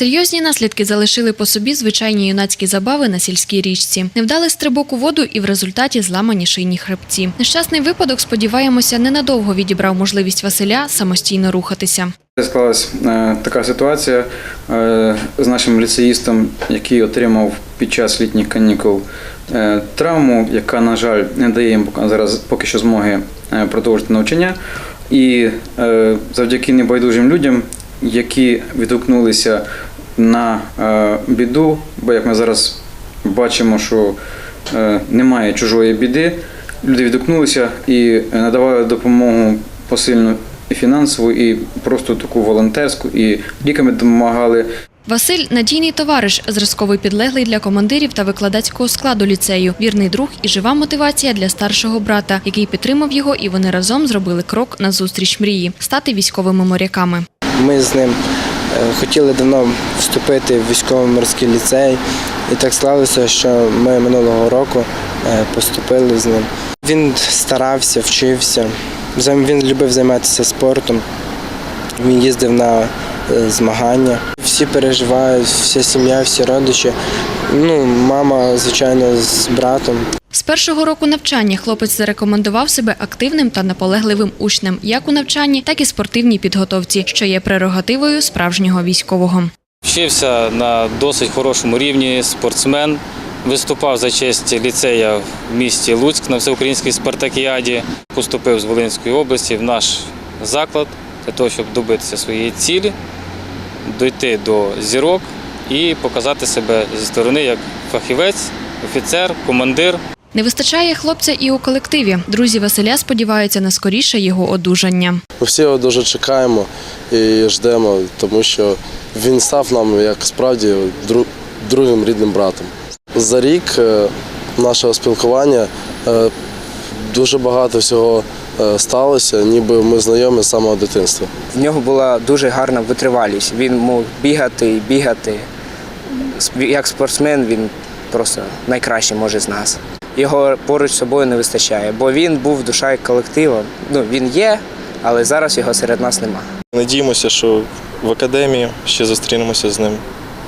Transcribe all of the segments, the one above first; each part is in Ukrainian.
Серйозні наслідки залишили по собі звичайні юнацькі забави на сільській річці. Невдалий стрибок у воду і в результаті зламані шийні хребці. Нещасний випадок, сподіваємося, ненадовго відібрав можливість Василя самостійно рухатися. Склалась е, така ситуація е, з нашим ліцеїстом, який отримав під час літніх канікул е, травму, яка, на жаль, не дає їм зараз поки що змоги продовжити навчання. І завдяки небайдужим людям, які відгукнулися на е, біду, бо як ми зараз бачимо, що е, немає чужої біди, люди відгукнулися і надавали допомогу посильну і фінансову, і просто таку волонтерську, і ліками допомагали. Василь надійний товариш, зразковий підлеглий для командирів та викладацького складу ліцею, вірний друг і жива мотивація для старшого брата, який підтримав його, і вони разом зробили крок на зустріч мрії стати військовими моряками. Ми з ним хотіли давно вступити в військово-морський ліцей, і так склалося, що ми минулого року е, поступили з ним. Він старався, вчився. Він любив займатися спортом. Він їздив на е, змагання. Всі переживають, вся сім'я, всі родичі. Ну, мама, звичайно, з братом. З першого року навчання хлопець зарекомендував себе активним та наполегливим учнем як у навчанні, так і спортивній підготовці, що є прерогативою справжнього військового. Вчився на досить хорошому рівні, спортсмен. Виступав за честь ліцея в місті Луцьк на всеукраїнській спартакіаді. Поступив з Волинської області в наш заклад для того, щоб добитися своєї цілі, дойти до зірок і показати себе зі сторони як фахівець, офіцер, командир. Не вистачає хлопця і у колективі. Друзі Василя сподіваються на скоріше його одужання. Ми всі його дуже чекаємо і ждемо, тому що він став нам як справді другим рідним братом. За рік е, нашого спілкування е, дуже багато всього сталося, ніби ми знайомі з самого дитинства. В нього була дуже гарна витривалість. Він мог бігати і бігати. Як спортсмен він просто найкращий може з нас. Його поруч з собою не вистачає, бо він був душа колективу. Ну, він є, але зараз його серед нас нема. Надіємося, що в академії ще зустрінемося з ним,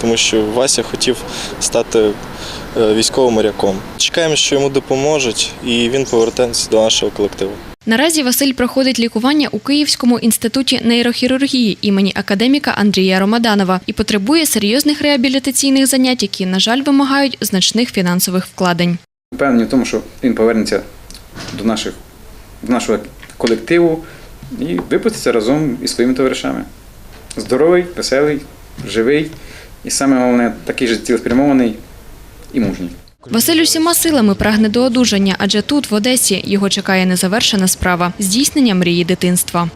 тому що Вася хотів стати е, військовим моряком. Чекаємо, що йому допоможуть, і він повернеться до нашого колективу. Наразі Василь проходить лікування у Київському інституті нейрохірургії імені академіка Андрія Ромаданова і потребує серйозних реабілітаційних занять, які, на жаль, вимагають значних фінансових вкладень. Впевнені в тому, що він повернеться до, наших, до нашого колективу і випуститься разом із своїми товаришами. Здоровий, веселий, живий і саме головне, такий же цілеспрямований і мужній. Василь усіма силами прагне до одужання, адже тут, в Одесі, його чекає незавершена справа здійснення мрії дитинства.